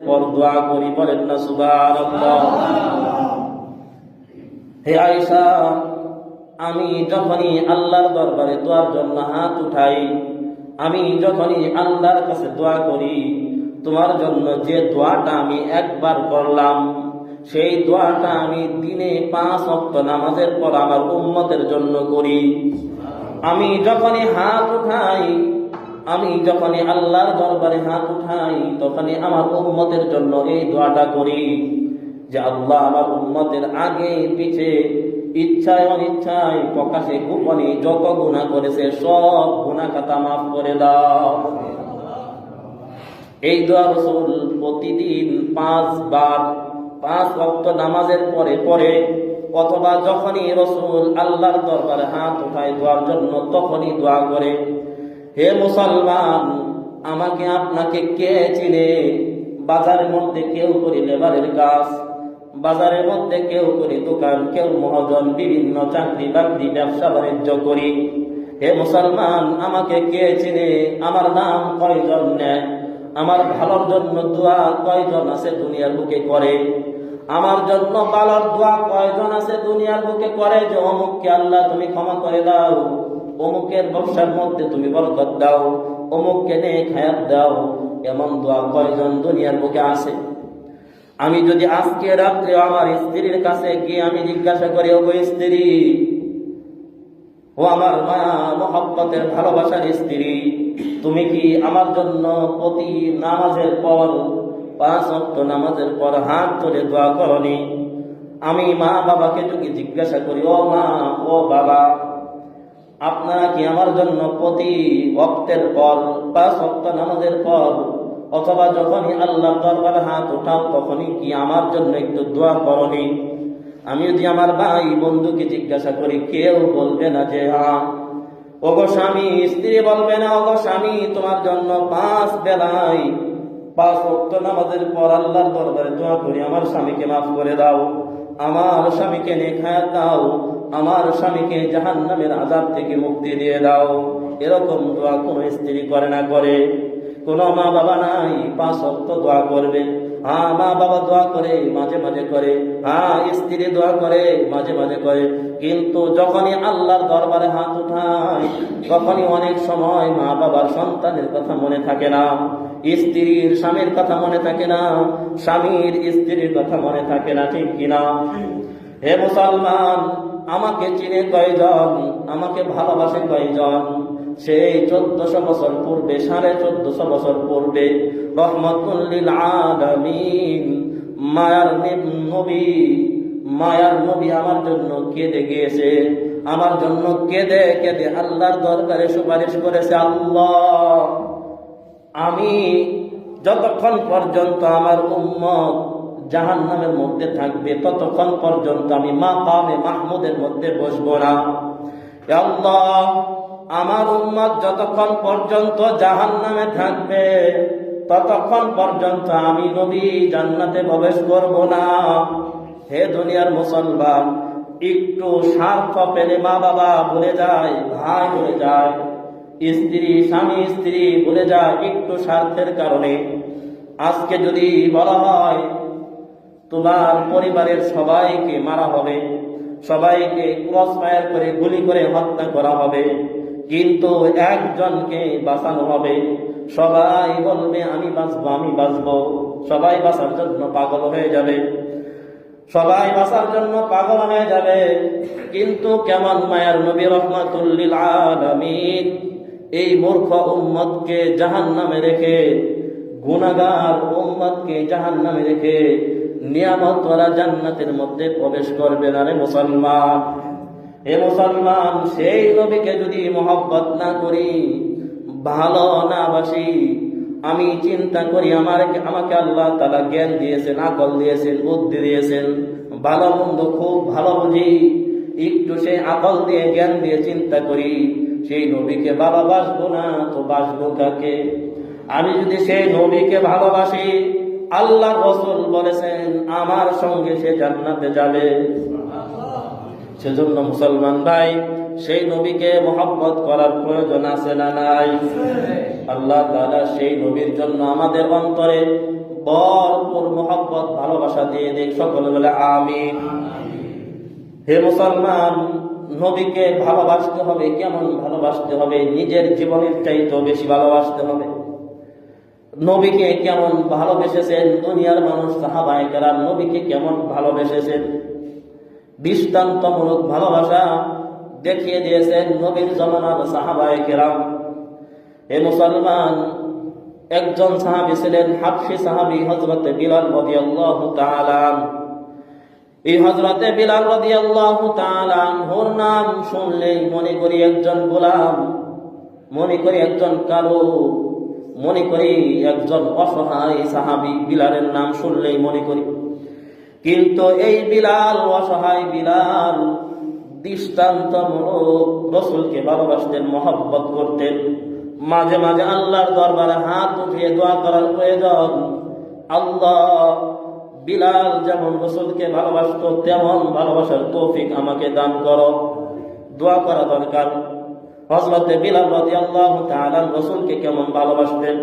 পর দোয়া করি, বলেন না হে আমি যখনই আল্লাহর দরবারে দোয়ার জন্য হাত উঠাই, আমি যখনই আল্লাহর কাছে দোয়া করি, তোমার জন্য যে দোয়াটা আমি একবার করলাম, সেই দোয়াটা আমি দিনে পাঁচ অক্ট নামাজের পর আমার উম্মতের জন্য করি। আমি যখনই হাত উঠাই আমি যখনই আল্লাহর দরবারে হাত উঠাই, তখনই আমার উম্মতের জন্য এই দোয়াটা করি যে আল্লাহ আমার উম্মতের আগে পিছে ইচ্ছায় অনিচ্ছায় প্রকাশে গোপনে যত গুণা করেছে, সব গুণা খাতা মাফ করে দাও। এই দোয়া রসুল প্রতিদিন পাঁচবার, পাঁচ ওয়াক্ত নামাজের পরে পরে, অথবা যখনই রসুল আল্লাহর দরবারে হাত উঠায় দোয়ার জন্য, তখনই দোয়া করে। হে মুসলমান, আমাকে আপনাকে কে চিনে? বাজারের মধ্যে কেউ করি লেবারের কাজ, বাজারের মধ্যে কেউ করি দোকান, কেউ মহাজন, বিভিন্ন চাকরি বাকরি, ব্যবসা বাণিজ্য করি। হে মুসলমান, আমাকে কে চিনে? আমার নাম কয়জন নেয়? আমার ভালোর জন্য দোয়া কয়জন আছে দুনিয়ার বুকে করে? আমার জন্য ভালোর দোয়া কয়জন আছে দুনিয়ার বুকে করে? যে অমুককে আল্লাহ তুমি ক্ষমা করে দাও। অমুকের ব্যবসার মধ্যে তুমি বরকত দাও, অমুককে নিয়ে খায়াত দাও, এমন দোয়া কয়জন দুনিয়ার বুকে আছে? আমি যদি আজকে রাত্রে আমার স্ত্রীর কাছে গিয়ে আমি জিজ্ঞাসা করি, ওগো স্ত্রী, ও আমার মায়া মোহাব্বতের ভালোবাসার স্ত্রী, তুমি কি আমার জন্য প্রতি নামাজের পর, পাঁচ অক্ট নামাজের পর হাত ধরে দোয়া করনি? আমি মা বাবাকে যদি জিজ্ঞাসা করি, ও মা, ও বাবা আপনারা কি আমার জন্য প্রতি ওক্তের পর বা অক্ট নামাজের পর, অথবা যখনই আল্লাহ দরবারে হাত উঠাও, তখনই কি আমার জন্য একটু দোয়া করনি আমি যদি আমার ভাই বন্ধুকে জিজ্ঞাসা করি, কেউ বলবে না যে হ্যাঁ ওগো স্বামী, স্ত্রী বলবে না, ওগো স্বামী, তোমার জন্য পাঁচ বেলায় পাঁচ অক্ট নামাজের পর আল্লাহর দরবারে দোয়া করি, আমার স্বামীকে মাফ করে দাও। আমার স্বামীকে নেখায় দাও, আমার স্বামীকে জাহান নামের আজাব থেকে মুক্তি দিয়ে দাও। এরকম দোয়া কোনো স্ত্রী করে না করে। কোনো মা বাবা নাই, পাঁচ অক্ট দোয়া করবে। হ্যাঁ মা বাবা দোয়া করে, মাঝে মাঝে করে। হ্যাঁ স্ত্রী দোয়া করে, মাঝে মাঝে করে। কিন্তু যখনই আল্লাহর দরবারে হাত উঠায়, তখনই অনেক সময় মা বাবার সন্তানের কথা মনে থাকে না। স্ত্রীর স্বামীর কথা মনে থাকে না, স্বামীর স্ত্রীর কথা মনে থাকে না, ঠিক কিনা? হে মুসলমান, আমাকে চিনে কয়জন? আমাকে ভালোবাসে কয়জন? সেই চোদ্দশো বছর পূর্বে, সাড়ে চোদ্দশো বছর পূর্বে রহমতুল্লিল আলামিন, মায়ার নবী মায়ার নবী আমার জন্য কেঁদে গিয়েছে। আমার জন্য কেঁদে কেঁদে আল্লাহর দরবারে সুপারিশ করেছে আল্লাহ। আমি যতক্ষণ পর্যন্ত আমার উম্মত জাহান নামের মধ্যে থাকবে, ততক্ষণ পর্যন্ত আমি মা কামে মাহমুদের মধ্যে বসবো না। আমার উম্মত যতক্ষণ পর্যন্ত জাহান নামে থাকবে, ততক্ষণ পর্যন্ত আমি নবী জান্নাতে প্রবেশ করব না। হে দুনিয়ার মুসলমান, একটু স্বার্থ পেলে মা বাবা ভুলে যায়, ভাই ভুলে যায়। স্ত্রী, স্বামী, স্ত্রী ভুলে যায় একটু স্বার্থের কারণে। আজকে যদি বলা হয়, তোমার পরিবারের সবাইকে মারা হবে, সবাইকে ক্রস ফায়ার করে, গুলি করে হত্যা করা হবে, কিন্তু একজনকে বাঁচানো হবে। সবাই বলবে, আমি বাঁচবো আমি বাঁচবো। সবাই বাঁচার জন্য পাগল হয়ে যাবে। সবাই বাঁচার জন্য পাগল হয়ে যাবে। কিন্তু কেমন মায়ার নবী রহমাতুল্লিল আলামিন। এই মূর্খ উম্মতকে জাহান নামে রেখে গুনাগার উম্মতকে জাহান নামে রেখে নিয়ামত ওরা জান্নাতের মধ্যে প্রবেশ করবে না রে মুসলমান। হে মুসলমান, সেই নবীকে যদি মহব্বত না করি, ভালো না বাসি, আমি চিন্তা করি আমার আমাকে আল্লাহ তালা জ্ঞান দিয়েছেন, আকল দিয়েছেন, বুদ্ধি দিয়েছেন, ভালো মন্দ খুব ভালো বুঝি, একটু সেই আকল দিয়ে জ্ঞান দিয়ে চিন্তা করি সেই নবীকে ভালোবাসবো না, তো বাসবো কাকে? আমি যদি সেই নবীকে ভালোবাসি, আল্লাহ রসুল বলেছেন, আমার সঙ্গে সে জান্নাতে যাবে। সেজন্য মুসলমান ভাই, সেই নবীকে মোহাম্মত করার প্রয়োজন আছে না নাই? আল্লাহ তাআলা সেই নবীর জন্য আমাদের অন্তরে ভরপুর মোহাম্মত ভালোবাসা দিয়ে দেখ সকলে বলে আমি হে মুসলমান নবীকে ভালোবাসতে হবে, কেমন ভালোবাসতে হবে? নিজের জীবনের চাইতেও বেশি ভালোবাসতে হবে। নবীকে কেমন ভালোবেসেছেন দুনিয়ার মানুষ, সাহাবায়ে নবীকে কেমন ভালোবেসেছেন? দৃষ্টান্তমূলক ভালোবাসা দেখিয়ে দিয়েছেন নবীর জমানার সাহাবায়ে কেরাম। হে মুসলমান একজন সাহাবী ছিলেন হাফসি সাহাবী হযরত বিলাল রাদিয়াল্লাহু তাআলা এই হজরতে বিলাল রাদিয়াল্লাহু আল্লাহ আনহুর নাম শুনলেই মনে করি একজন গোলাম, মনে করি একজন কালো, মনে করি একজন অসহায় সাহাবী বিলালের নাম শুনলেই মনে করি। কিন্তু এই বিলাল, অসহায় বিলাল দৃষ্টান্তমূলক রসুলকে ভালোবাসতেন, মহব্বত করতেন। মাঝে মাঝে আল্লাহর দরবারে হাত উঠিয়ে দোয়া করার প্রয়োজন। আল্লাহ বিলাল যেমন রসুলকে ভালোবাসত, তেমন ভালোবাসার তৌফিক আমাকে দান করো। দোয়া করা দরকার। হজরতে বিলাল রাদিয়াল্লাহু তাআলা রসুলকে কেমন ভালোবাসতেন?